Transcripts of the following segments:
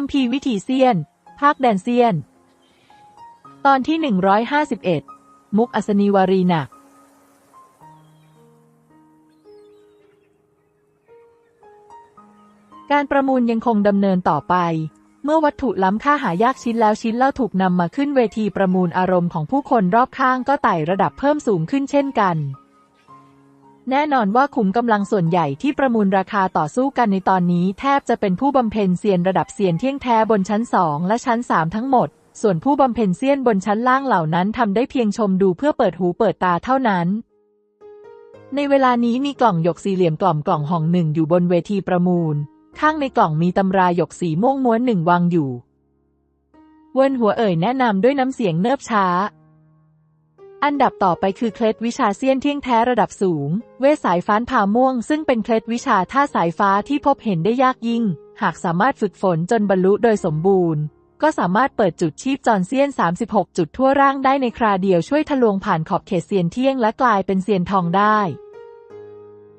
คัมภีร์วิถีเซียน ภาคแดนเซียน ตอนที่ 151 มุกอัศนีวารีหนัก การประมูลยังคงดำเนินต่อไป เมื่อวัตถุล้ำค่าหายากชิ้นแล้วชิ้นเล่าถูกนำมาขึ้นเวทีประมูลอารมณ์ของผู้คนรอบข้างก็ไต่ระดับเพิ่มสูงขึ้นเช่นกัน แน่นอนว่าขุมกำลังส่วนใหญ่ที่ประมูลราคาต่อสู้กันในตอนนี้ แทบจะเป็นผู้บำเพ็ญเซียนระดับเซียนเที่ยงแท้บนชั้น2และชั้น3ทั้งหมด ส่วนผู้บำเพ็ญเซียนบนชั้นล่างเหล่านั้นทำได้เพียงชมดูเพื่อเปิดหูเปิดตาเท่านั้น ในเวลานี้มีกล่องหยกสี่เหลี่ยมกล่อมกล่องห้องหนึ่งอยู่บนเวทีประมูล ข้างในกล่องมีตำราหยกสีม่วงม้วนหนึ่งวางอยู่ เวินหัวเอ่ยแนะนำด้วยน้ำเสียงเนิบช้า อันดับต่อไปคือเคล็ดวิชาเซียนเที่ยงแท้ระดับสูง เวสายฟ้านผ่าม่วง ซึ่งเป็นเคล็ดวิชาท่าสายฟ้าที่พบเห็นได้ยากยิ่ง หากสามารถฝึกฝนจนบรรลุโดยสมบูรณ์ ก็สามารถเปิดจุดชีพจรเซียน 36 จุดทั่วร่างได้ในคราเดียวช่วยทะลวงผ่านขอบเขตเซียนเที่ยงและกลายเป็นเซียนทองได้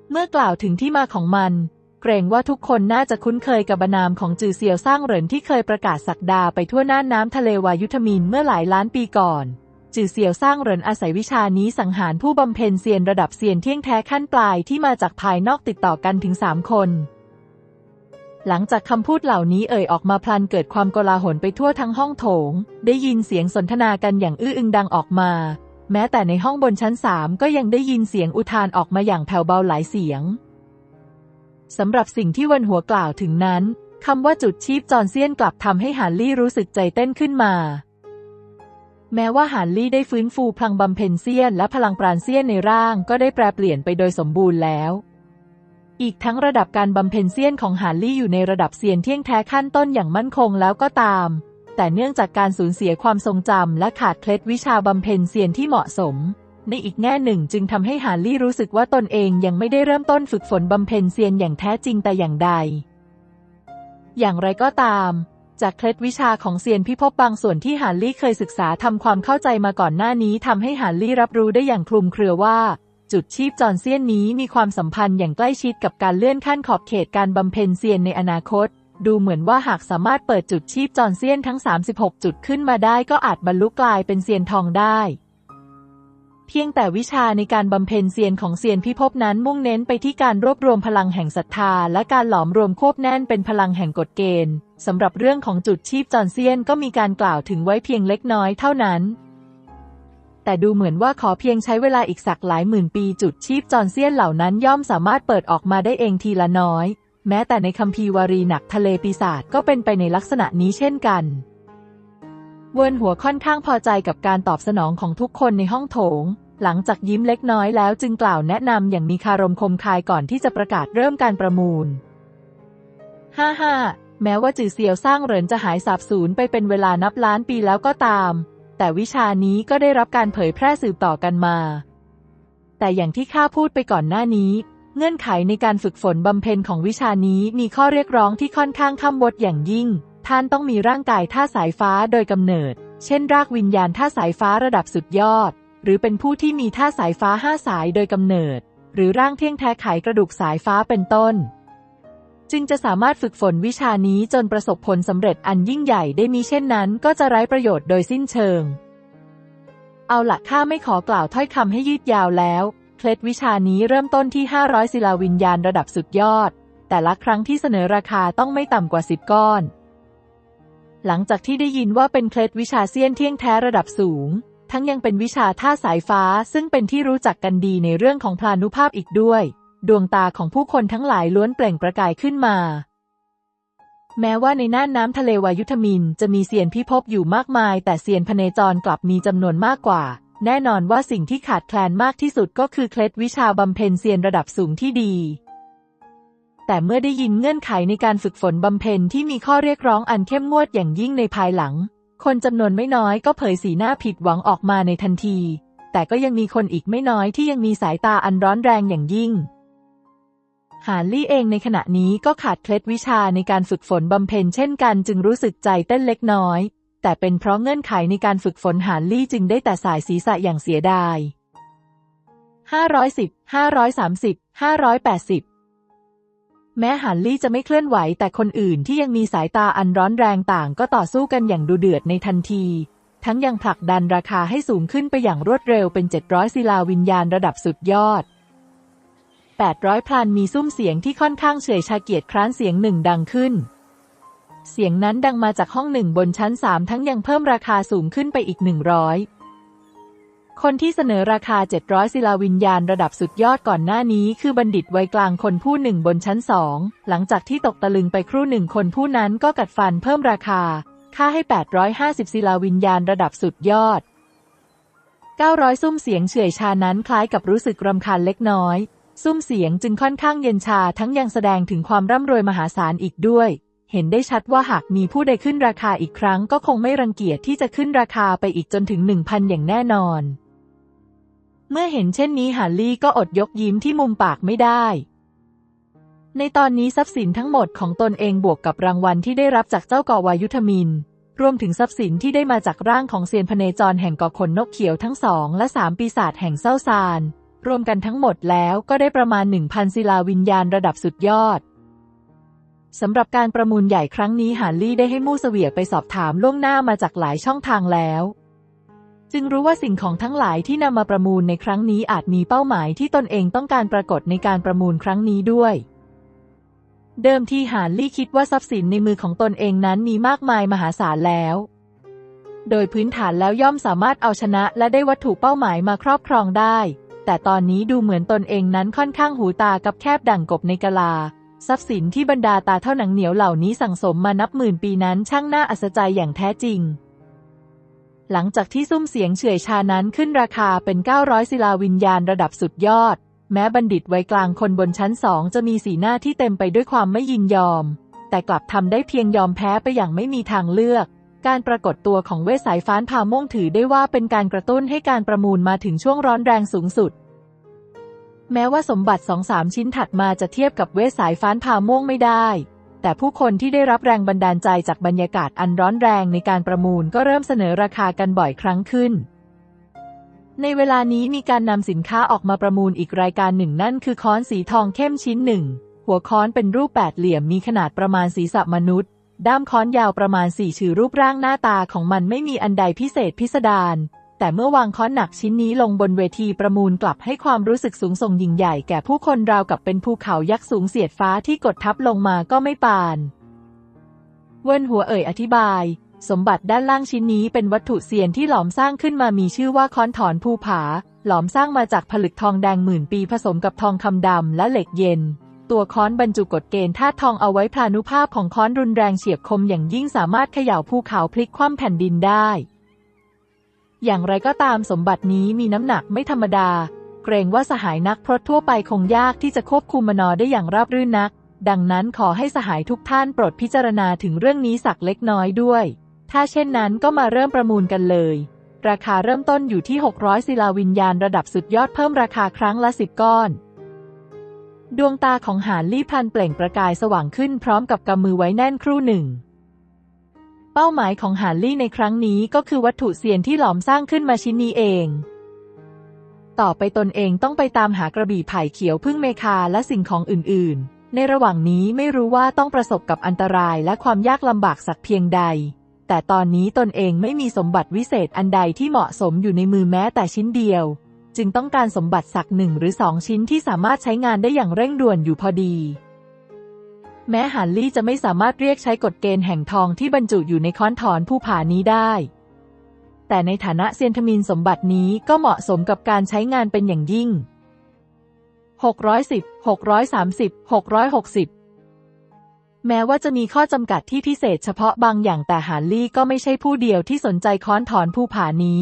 เมื่อกล่าวถึงที่มาของมัน เกรงว่าทุกคนน่าจะคุ้นเคยกับบนามของจือเซียวสร้างเหรินที่เคยประกาศสักดาไปทั่วน่านน้ำทะเลวายุทมินเมื่อหลายล้านปีก่อน จือเซียวสร้างเหรินอาศัยวิชานี้สังหารผู้บำเพ็ญเซียนระดับเซียนเที่ยงแท้ขั้นปลายที่มาจากภายนอกติดต่อกันถึงสามคน หลังจากคำพูดเหล่านี้เอ่ยออกมาพลันเกิดความโกลาหลไปทั่วทั้งห้องโถง ได้ยินเสียงสนทนากันอย่างอื้ออึงดังออกมา แม้แต่ในห้องบนชั้นสามก็ยังได้ยินเสียงอุทานออกมาอย่างแผ่วเบาหลายเสียงสำหรับสิ่งที่วันหัวกล่าวถึงนั้นคำว่าจุดชีพจรเซียนกลับทำให้หานลี่รู้สึกใจเต้นขึ้นมา แม้ว่าหานลี่ได้ฟื้นฟูพลังบำเพ็ญเซียนและพลังปราณเซียนในร่างก็ได้แปรเปลี่ยนไปโดยสมบูรณ์แล้ว อีกทั้งระดับการบำเพ็ญเซียนของหานลี่อยู่ในระดับเซียนเที่ยงแท้ขั้นต้นอย่างมั่นคงแล้วก็ตาม แต่เนื่องจากการสูญเสียความทรงจำและขาดเคล็ดวิชาบำเพ็ญเซียนที่เหมาะสม ในอีกแง่หนึ่งจึงทำให้หานลี่รู้สึกว่าตนเองยังไม่ได้เริ่มต้นฝึกฝนบำเพ็ญเซียนอย่างแท้จริงแต่อย่างใด อย่างไรก็ตาม จากเคล็ดวิชาของเซียนพิภพบางส่วนที่หานลี่เคยศึกษาทำความเข้าใจมาก่อนหน้านี้ทำให้หานลี่รับรู้ได้อย่างคลุมเครือว่า จุดชีพจรเซียนนี้มีความสัมพันธ์อย่างใกล้ชิดกับการเลื่อนขั้นขอบเขตการบำเพ็ญเซียนในอนาคต ดูเหมือนว่าหากสามารถเปิดจุดชีพจรเซียนทั้ง 36 จุดขึ้นมาได้ก็อาจบรรลุกลายเป็นเซียนทองได้เพียงแต่วิชาในการบำเพ็ญเซียนของเซียนพิภพนั้นมุ่งเน้นไปที่การรวบรวมพลังแห่งศรัทธา และการหลอมรวมควบแน่นเป็นพลังแห่งกฎเกณฑ์ สำหรับเรื่องของจุดชีพจอรเซียนก็มีการกล่าวถึงไว้เพียงเล็กน้อยเท่านั้น แต่ดูเหมือนว่าขอเพียงใช้เวลาอีกสักหลายหมื่นปีจุดชีพจอรเซียนเหล่านั้นย่อมสามารถเปิดออกมาได้เองทีละน้อย แม้แต่ในคัมภีร์วารีหนักทะเลปีศาจก็เป็นไปในลักษณะนี้เช่นกันเวินหัวค่อนข้างพอใจกับการตอบสนองของทุกคนในห้องโถง หลังจากยิ้มเล็กน้อยแล้วจึงกล่าวแนะนำอย่างมีคารมคมคายก่อนที่จะประกาศเริ่มการประมูล ฮ่าฮ่า แม้ว่าจือเซียวสร้างเหรินจะหายสาบสูญไปเป็นเวลานับล้านปีแล้วก็ตาม แต่วิชานี้ก็ได้รับการเผยแพร่สืบต่อกันมา แต่อย่างที่ข้าพูดไปก่อนหน้านี้ เงื่อนไขในการฝึกฝนบำเพ็ญของวิชานี้มีข้อเรียกร้องที่ค่อนข้างข้ามวดอย่างยิ่ง ท่านต้องมีร่างกายท่าสายฟ้าโดยกำเนิด เช่น รากวิญญาณท่าสายฟ้าระดับสุดยอด หรือเป็นผู้ที่มีท่าสายฟ้าห้าสายโดยกำเนิด หรือร่างเที่ยงแท้ไขกระดูกสายฟ้าเป็นต้น จึงจะสามารถฝึกฝนวิชานี้จนประสบผลสำเร็จอันยิ่งใหญ่ได้มีเช่นนั้นก็จะไร้ประโยชน์โดยสิ้นเชิง เอาละข้าไม่ขอกล่าวถ้อยคำให้ยืดยาวแล้ว เคล็ดวิชานี้เริ่มต้นที่ 500 ศิลาวิญญาณระดับสุดยอด แต่ละครั้งที่เสนอราคาต้องไม่ต่ำกว่า 10 ก้อน หลังจากที่ได้ยินว่าเป็นเคล็ดวิชาเซียนเที่ยงแท้ระดับสูง ทั้งยังเป็นวิชาท่าสายฟ้าซึ่งเป็นที่รู้จักกันดีในเรื่องของพลานุภาพอีกด้วย ดวงตาของผู้คนทั้งหลายล้วนเปล่งประกายขึ้นมา แม้ว่าในน่านน้ำทะเลวายุทมินจะมีเซียนพิภพอยู่มากมาย แต่เซียนพเนจรกลับมีจำนวนมากกว่า แน่นอนว่าสิ่งที่ขาดแคลนมากที่สุดก็คือเคล็ดวิชาบำเพ็ญเซียนระดับสูงที่ดี แต่เมื่อได้ยินเงื่อนไขในการฝึกฝนบำเพ็ญที่มีข้อเรียกร้องอันเข้มงวดอย่างยิ่งในภายหลัง คนจำนวนไม่น้อยก็เผยสีหน้าผิดหวังออกมาในทันที แต่ก็ยังมีคนอีกไม่น้อยที่ยังมีสายตาอันร้อนแรงอย่างยิ่ง หานลี่เองในขณะนี้ก็ขาดเคล็ดวิชาในการฝึกฝนบำเพ็ญเช่นกันจึงรู้สึกใจเต้นเล็กน้อย แต่เป็นเพราะเงื่อนไขในการฝึกฝนหานลี่จึงได้แต่สายศีรษะอย่างเสียดาย510 530 580 แม้หันลี่จะไม่เคลื่อนไหวแต่คนอื่นที่ยังมีสายตาอันร้อนแรงต่างก็ต่อสู้กันอย่างดูเดือดในทันที ทั้งยังผลักดันราคาให้สูงขึ้นไปอย่างรวดเร็วเป็น 700ศิลาวิญญาณระดับสุดยอด 800 พลันมีซุ้มเสียงที่ค่อนข้างเฉยชาเกียรติคร้านเสียงหนึ่งดังขึ้น เสียงนั้นดังมาจากห้องหนึ่งบนชั้นสามทั้งยังเพิ่มราคาสูงขึ้นไปอีก 100 คนที่เสนอราคา 700 ศิลาวิญญาณระดับสุดยอดก่อนหน้านี้ คือบัณฑิตวัยกลางคนผู้หนึ่งบนชั้นสอง หลังจากที่ตกตะลึงไปครู่หนึ่งคนผู้นั้นก็กัดฟันเพิ่มราคา ค่าให้ 850 ศิลาวิญญาณระดับสุดยอด900ซุ้มเสียงเฉื่อยชานั้นคล้ายกับรู้สึกรำคาญเล็กน้อย ซุ้มเสียงจึงค่อนข้างเย็นชาทั้งยังแสดงถึงความร่ำรวยมหาศาลอีกด้วย เห็นได้ชัดว่าหากมีผู้ใดขึ้นราคาอีกครั้งก็คงไม่รังเกียจที่จะขึ้นราคาไปอีกจนถึง1,000อย่างแน่นอน เมื่อเห็นเช่นนี้ฮาร์ลี่ก็อดยกยิ้มที่มุมปากไม่ได้ ในตอนนี้ทรัพย์สินทั้งหมดของตนเองบวกกับรางวัลที่ได้รับจากเจ้ากอวายุทธมินรวมถึงทรัพย์สินที่ได้มาจากร่างของเซียนพเนจรแห่งกอขนนกเขียวทั้งสองและสามปีศาจแห่งเศร้าซาน รวมกันทั้งหมดแล้วก็ได้ประมาณ 1,000 ศิลาวิญญาณระดับสุดยอดสำหรับการประมูลใหญ่ครั้งนี้ฮาร์ลี่ได้ให้มู่เสวียไปสอบถามล่วงหน้ามาจากหลายช่องทางแล้ว จึงรู้ว่าสิ่งของทั้งหลายที่นำมาประมูลในครั้งนี้อาจมีเป้าหมายที่ตนเองต้องการปรากฏในการประมูลครั้งนี้ด้วย เดิมทีฮาร์ลี่คิดว่าทรัพย์สินในมือของตนเองนั้นมีมากมายมหาศาลแล้ว โดยพื้นฐานแล้วย่อมสามารถเอาชนะและได้วัตถุเป้าหมายมาครอบครองได้ แต่ตอนนี้ดูเหมือนตนเองนั้นค่อนข้างหูตากับแคบดั่งกบในกะลา ทรัพย์สินที่บรรดาตาเท่าหนังเหนียวเหล่านี้สั่งสมมานับหมื่นปีนั้นช่างน่าอัศจรรย์อย่างแท้จริง หลังจากที่ซุ้มเสียงเฉื่อยชานั้นขึ้นราคาเป็น 900 ศิลาวิญญาณระดับสุดยอด แม้บัณฑิตวัยกลางคนบนชั้นสองจะมีสีหน้าที่เต็มไปด้วยความไม่ยินยอม แต่กลับทำได้เพียงยอมแพ้ไปอย่างไม่มีทางเลือก การปรากฏตัวของเวสสายฟ้านพาม่วงถือได้ว่าเป็นการกระตุ้นให้การประมูลมาถึงช่วงร้อนแรงสูงสุด แม้ว่าสมบัติสองสามชิ้นถัดมาจะเทียบกับเวสสายฟ้านพาม่วงไม่ได้ แต่ผู้คนที่ได้รับแรงบันดาลใจจากบรรยากาศอันร้อนแรงในการประมูลก็เริ่มเสนอราคากันบ่อยครั้งขึ้น ในเวลานี้มีการนำสินค้าออกมาประมูลอีกรายการหนึ่งนั่นคือค้อนสีทองเข้มชิ้นหนึ่ง หัวค้อนเป็นรูปแปดเหลี่ยมมีขนาดประมาณศีรษะมนุษย์ ด้ามค้อนยาวประมาณสี่ชื่อรูปร่างหน้าตาของมันไม่มีอันใดพิเศษพิสดารแต่เมื่อวางค้อนหนักชิ้นนี้ลงบนเวทีประมูลกลับให้ความรู้สึกสูงส่งยิ่งใหญ่แก่ผู้คนราวกับเป็นภูเขายักษ์สูงเสียดฟ้าที่กดทับลงมาก็ไม่ปาน เวินหัวเอ่ยอธิบาย สมบัติด้านล่างชิ้นนี้เป็นวัตถุเสียนที่หลอมสร้างขึ้นมามีชื่อว่าค้อนถอนภูผา หลอมสร้างมาจากผลึกทองแดงหมื่นปีผสมกับทองคำดำและเหล็กเย็น ตัวค้อนบรรจุกฎเกณฑ์ธาตุทองเอาไว้พลานุภาพของค้อนรุนแรงเฉียบคมอย่างยิ่งสามารถเขย่าภูเขาพลิกคว่ำแผ่นดินได้ อย่างไรก็ตามสมบัตินี้มีน้ำหนักไม่ธรรมดา เกรงว่าสหายนักพรตทั่วไปคงยากที่จะควบคุมมนอได้อย่างราบรื่นนัก ดังนั้นขอให้สหายทุกท่านโปรดพิจารณาถึงเรื่องนี้สักเล็กน้อยด้วย ถ้าเช่นนั้นก็มาเริ่มประมูลกันเลยราคาเริ่มต้นอยู่ที่ 600 ศิลาวิญญาณระดับสุดยอดเพิ่มราคาครั้งละ 10 ก้อน ดวงตาของหานลี่พันเปล่งประกายสว่างขึ้นพร้อมกับกำมือไว้แน่นครู่หนึ่ง เป้าหมายของหานลี่ในครั้งนี้ก็คือวัตถุเสียนที่หลอมสร้างขึ้นมาชิ้นนี้เอง ต่อไปตนเองต้องไปตามหากระบี่ไผ่เขียวพึ่งเมคาและสิ่งของอื่น ๆ ในระหว่างนี้ไม่รู้ว่าต้องประสบกับอันตรายและความยากลำบากสักเพียงใด แต่ตอนนี้ตนเองไม่มีสมบัติวิเศษอันใดที่เหมาะสมอยู่ในมือแม้แต่ชิ้นเดียว จึงต้องการสมบัติสักหนึ่งหรือสองชิ้นที่สามารถใช้งานได้อย่างเร่งด่วนอยู่พอดี แม้ฮันลี่จะไม่สามารถเรียกใช้กฎเกณฑ์แห่งทองที่บรรจุอยู่ในค้อนถอนผู้ผานี้ได้ แต่ในฐานะเซียนทมินสมบัตินี้ก็เหมาะสมกับการใช้งานเป็นอย่างยิ่ง 610 630 660แม้ว่าจะมีข้อจำกัดที่พิเศษเฉพาะบางอย่างแต่หานลี่ก็ไม่ใช่ผู้เดียวที่สนใจค้อนถอนผู้ผานี้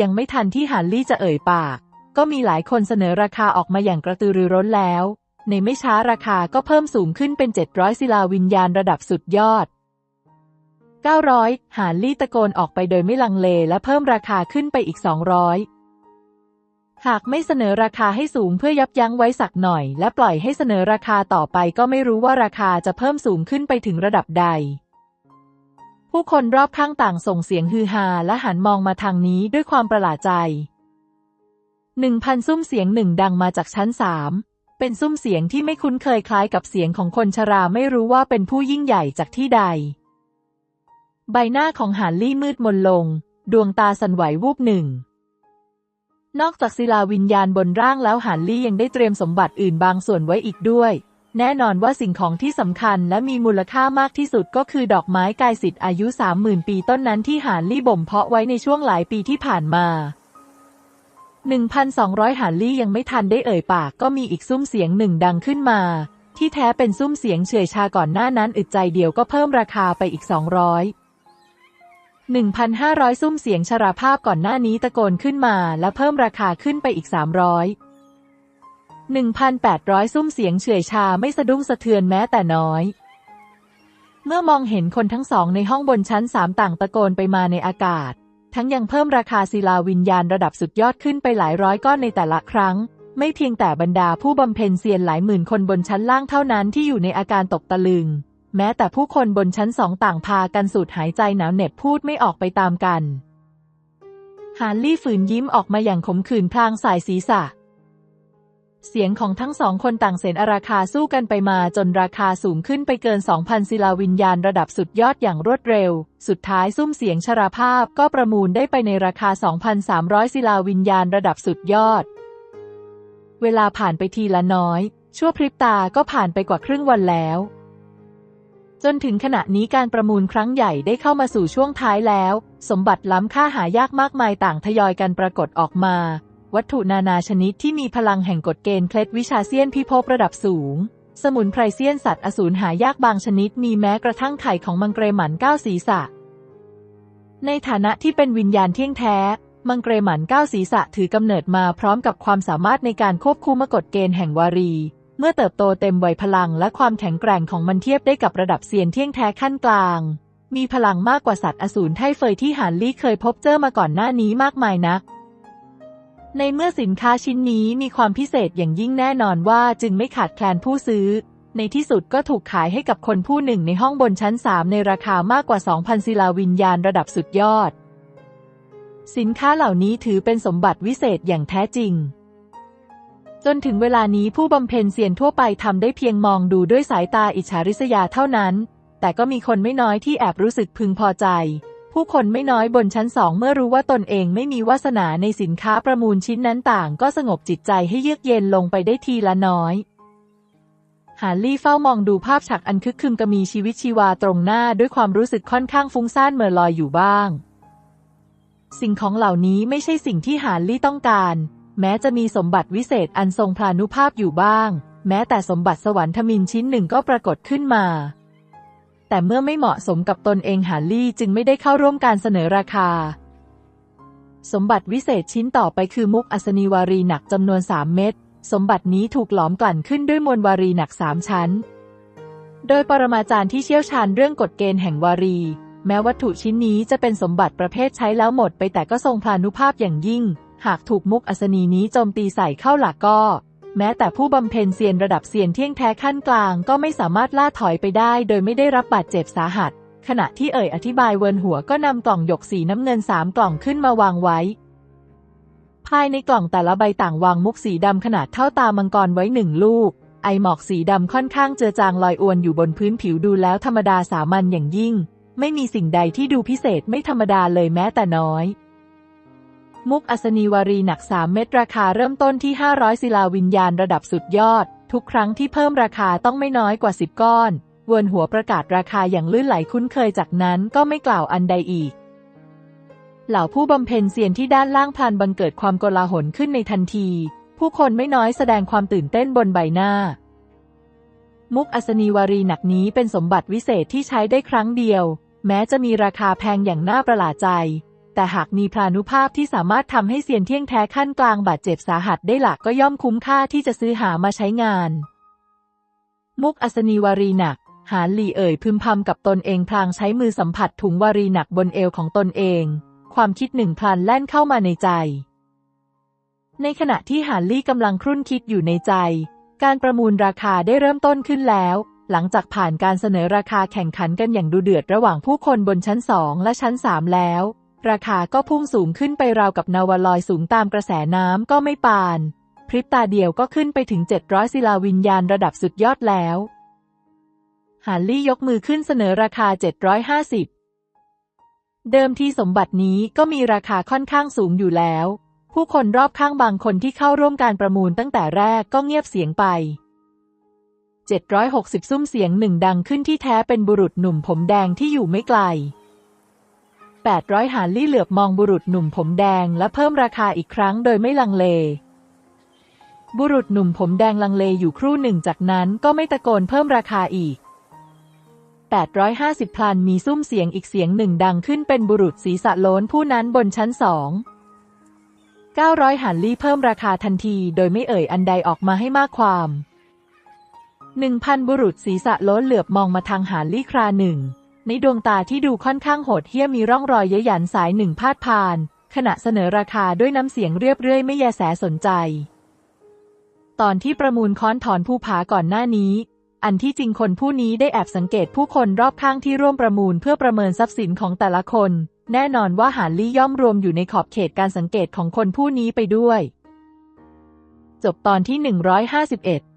ยังไม่ทันที่หานลี่จะเอ่ยปาก ก็มีหลายคนเสนอราคาออกมาอย่างกระตือรือร้นแล้ว ในไม่ช้าราคาก็เพิ่มสูงขึ้นเป็น 700 ศิลาวิญญาณระดับสุดยอด 900 หานลี่ตะโกนออกไปโดยไม่ลังเลและเพิ่มราคาขึ้นไปอีก 200 หากไม่เสนอราคาให้สูงเพื่อยับยั้งไว้สักหน่อย และปล่อยให้เสนอราคาต่อไปก็ไม่รู้ว่าราคาจะเพิ่มสูงขึ้นไปถึงระดับใดผู้คนรอบข้างต่างส่งเสียงฮือฮาและหันมองมาทางนี้ด้วยความประหลาดใจ หนึ่งพันซุ้มเสียงหนึ่งดังมาจากชั้นสามเป็นซุ้มเสียงที่ไม่คุ้นเคยคล้ายกับเสียงของคนชราไม่รู้ว่าเป็นผู้ยิ่งใหญ่จากที่ใด ใบหน้าของหานลี่มืดมนลง ดวงตาสั่นไหววูบหนึ่ง นอกจากศิลาวิญญาณบนร่างแล้วหานลี่ยังได้เตรียมสมบัติอื่นบางส่วนไว้อีกด้วย แน่นอนว่าสิ่งของที่สำคัญและมีมูลค่ามากที่สุดก็คือดอกไม้กายสิทธิ์อายุสามหมื่นปีต้นนั้นที่หานลี่บ่มเพาะไว้ในช่วงหลายปีที่ผ่านมา 1,200 หานลี่ยังไม่ทันได้เอ่ยปากก็มีอีกซุ้มเสียงหนึ่งดังขึ้นมา ที่แท้เป็นซุ้มเสียงเฉื่อยชาก่อนหน้านั้นอึดใจเดียวก็เพิ่มราคาไปอีก 200 1,500 ซุ้มเสียงชราภาพก่อนหน้านี้ตะโกนขึ้นมาและเพิ่มราคาขึ้นไปอีก 300 1,800 ซุ้มเสียงเฉื่อยชาไม่สะดุ้งสะเทือนแม้แต่น้อย เมื่อมองเห็นคนทั้งสองในห้องบนชั้นสามต่างตะโกนไปมาในอากาศ ทั้งยังเพิ่มราคาศิลาวิญญาณระดับสุดยอดขึ้นไปหลายร้อยก้อนในแต่ละครั้ง ไม่เพียงแต่บรรดาผู้บำเพ็ญเซียนหลายหมื่นคนบนชั้นล่างเท่านั้นที่อยู่ในอาการตกตะลึง แม้แต่ผู้คนบนชั้นสองต่างพากันสูดหายใจหนาวเหน็บพูดไม่ออกไปตามกันฮาร์ลี่ฝืนยิ้มออกมาอย่างขมขื่นพลางสายศีรษะ เสียงของทั้งสองคนต่างเสนอราคาสู้กันไปมาจนราคาสูงขึ้นไปเกิน 2,000 ศิลาวิญญาณระดับสุดยอดอย่างรวดเร็ว สุดท้ายซุ้มเสียงชราภาพก็ประมูลได้ไปในราคา 2,300 ศิลาวิญญาณระดับสุดยอด เวลาผ่านไปทีละน้อย ชั่วพริบตาก็ผ่านไปกว่าครึ่งวันแล้ว จนถึงขณะนี้การประมูลครั้งใหญ่ได้เข้ามาสู่ช่วงท้ายแล้ว สมบัติล้ำค่าหายากมากมายต่างทยอยกันปรากฏออกมา วัตถุนานาชนิดที่มีพลังแห่งกฎเกณฑ์เคล็ดวิชาเซียนพิภพระดับสูง สมุนไพรเซียนสัตว์อสูรหายากบางชนิดมีแม้กระทั่งไข่ของมังเกรหมันเก้าศีรษะ ในฐานะที่เป็นวิญญาณเที่ยงแท้ มังเกรหมันเก้าศีรษะถือกำเนิดมาพร้อมกับความสามารถในการควบคุมกฎเกณฑ์แห่งวารี เมื่อเติบโตเต็มวัยพลังและความแข็งแกร่งของมันเทียบได้กับระดับเซียนเที่ยงแท้ขั้นกลาง มีพลังมากกว่าสัตว์อสูรไทเฟยที่หานลี่เคยพบเจอมาก่อนหน้านี้มากมายนัก ในเมื่อสินค้าชิ้นนี้มีความพิเศษอย่างยิ่งแน่นอนว่าจึงไม่ขาดแคลนผู้ซื้อ ในที่สุดก็ถูกขายให้กับคนผู้หนึ่งในห้องบนชั้นสามในราคามากกว่า 2,000ศิลาวิญญาณระดับสุดยอด สินค้าเหล่านี้ถือเป็นสมบัติวิเศษอย่างแท้จริง จนถึงเวลานี้ผู้บำเพ็ญเซียนทั่วไปทำได้เพียงมองดูด้วยสายตาอิจฉาริษยาเท่านั้น แต่ก็มีคนไม่น้อยที่แอบรู้สึกพึงพอใจ ผู้คนไม่น้อยบนชั้นสองเมื่อรู้ว่าตนเองไม่มีวาสนาในสินค้าประมูลชิ้นนั้นต่าง ก็สงบจิตใจให้เยือกเย็นลงไปได้ทีละน้อยฮาร์ลี่เฝ้ามองดูภาพฉากอันคึกคืนกมีชีวิตชีวาตรงหน้าด้วยความรู้สึกค่อนข้างฟุ้งซ่านเมื่อลอยอยู่บ้าง สิ่งของเหล่านี้ไม่ใช่สิ่งที่ฮาร์ลี่ต้องการ แม้จะมีสมบัติวิเศษอันทรงพลานุภาพอยู่บ้าง แม้แต่สมบัติสวรรค์ทมินชิ้นหนึ่งก็ปรากฏขึ้นมา แต่เมื่อไม่เหมาะสมกับตนเองฮาร์ลี่จึงไม่ได้เข้าร่วมการเสนอราคา สมบัติวิเศษชิ้นต่อไปคือมุกอัศนีวารีหนักจำนวน 3 เม็ด สมบัตินี้ถูกหลอมกลั่นขึ้นด้วยมวลวารีหนักสามชั้น โดยปรมาจารย์ที่เชี่ยวชาญเรื่องกฎเกณฑ์แห่งวารี แม้วัตถุชิ้นนี้จะเป็นสมบัติประเภทใช้แล้วหมดไปแต่ก็ทรงพลานุภาพอย่างยิ่ง หากถูกมุกอัศนีนี้โจมตีใส่เข้าหลักก็ แม้แต่ผู้บำเพ็ญเซียนระดับเซียนเที่ยงแท้ขั้นกลางก็ไม่สามารถล่าถอยไปได้ โดยไม่ได้รับบาดเจ็บสาหัส ขณะที่เอ่ยอธิบายเวินหัวก็นำกล่องหยกสีน้ำเงินสามกล่องขึ้นมาวางไว้ ภายในกล่องแต่ละใบต่างวางมุกสีดำขนาดเท่าตามังกรไว้หนึ่งลูก ไอหมอกสีดำค่อนข้างเจือจางลอยอวนอยู่บนพื้นผิวดูแล้วธรรมดาสามัญอย่างยิ่ง ไม่มีสิ่งใดที่ดูพิเศษไม่ธรรมดาเลยแม้แต่น้อย มุกอัศนีวารีหนัก 3 เม็ดราคาเริ่มต้นที่ 500 ศิลาวิญญาณระดับสุดยอด ทุกครั้งที่เพิ่มราคาต้องไม่น้อยกว่า 10 ก้อนเวินหัวประกาศราคาอย่างลื่นไหลคุ้นเคยจากนั้นก็ไม่กล่าวอันใดอีก เหล่าผู้บำเพ็ญเซียนที่ด้านล่างพลันบังเกิดความโกลาหลขึ้นในทันที ผู้คนไม่น้อยแสดงความตื่นเต้นบนใบหน้า มุกอัศนีวารีหนักนี้เป็นสมบัติวิเศษที่ใช้ได้ครั้งเดียว แม้จะมีราคาแพงอย่างน่าประหลาดใจ แต่หากมีพลานุภาพที่สามารถทำให้เซียนเที่ยงแท้ขั้นกลางบาดเจ็บสาหัสได้หลักก็ย่อมคุ้มค่าที่จะซื้อหามาใช้งาน มุกอัศนีวารีหนัก หานหลีเอ่ยพึมพำกับตนเองพลางใช้มือสัมผัสถุงวารีหนักบนเอวของตนเอง ความคิดหนึ่งพลันแล่นเข้ามาในใจ ในขณะที่หานลี่กำลังครุ่นคิดอยู่ในใจ การประมูลราคาได้เริ่มต้นขึ้นแล้วหลังจากผ่านการเสนอราคาแข่งขันกันอย่างดุเดือดระหว่างผู้คนบนชั้นสองและชั้นสามแล้ว ราคาก็พุ่งสูงขึ้นไปราวกับนาวลอยสูงตามกระแสน้ำก็ไม่ปาน พริบตาเดียวก็ขึ้นไปถึง 700 ศิลาวิญญาณระดับสุดยอดแล้วฮาร์ลี่ยกมือขึ้นเสนอราคา 750 เดิมที่สมบัตินี้ก็มีราคาค่อนข้างสูงอยู่แล้ว ผู้คนรอบข้างบางคนที่เข้าร่วมการประมูลตั้งแต่แรกก็เงียบเสียงไป 760 ซุ้มเสียงหนึ่งดังขึ้นที่แท้เป็นบุรุษหนุ่มผมแดงที่อยู่ไม่ไกล 800 หาลี่เหลือบมองบุรุษหนุ่มผมแดงและเพิ่มราคาอีกครั้งโดยไม่ลังเล บุรุษหนุ่มผมแดงลังเลอยู่ครู่หนึ่งจากนั้นก็ไม่ตะโกนเพิ่มราคาอีก 850พลันมีซุ้มเสียงอีกเสียงหนึ่งดังขึ้นเป็นบุรุษศีรษะโล้นผู้นั้นบนชั้นสอง900หันลี่เพิ่มราคาทันทีโดยไม่เอ่ยอันใดออกมาให้มากความ 1,000 บุรุษศีรษะโล้นเหลือบมองมาทางหานลี่คราหนึ่ง ในดวงตาที่ดูค่อนข้างโหดเหี้ยมมีร่องรอยเยยหยันสายหนึ่งพาดพาน ขณะเสนอราคาด้วยน้ำเสียงเรียบเรื่อยไม่แยแสสนใจ ตอนที่ประมูลค้อนถอนผู้ผาก่อนหน้านี้ อันที่จริงคนผู้นี้ได้แอบสังเกตผู้คนรอบข้างที่ร่วมประมูลเพื่อประเมินทรัพย์สินของแต่ละคน แน่นอนว่าหานลี่ย่อมรวมอยู่ในขอบเขตการสังเกตของคนผู้นี้ไปด้วย จบตอนที่ 151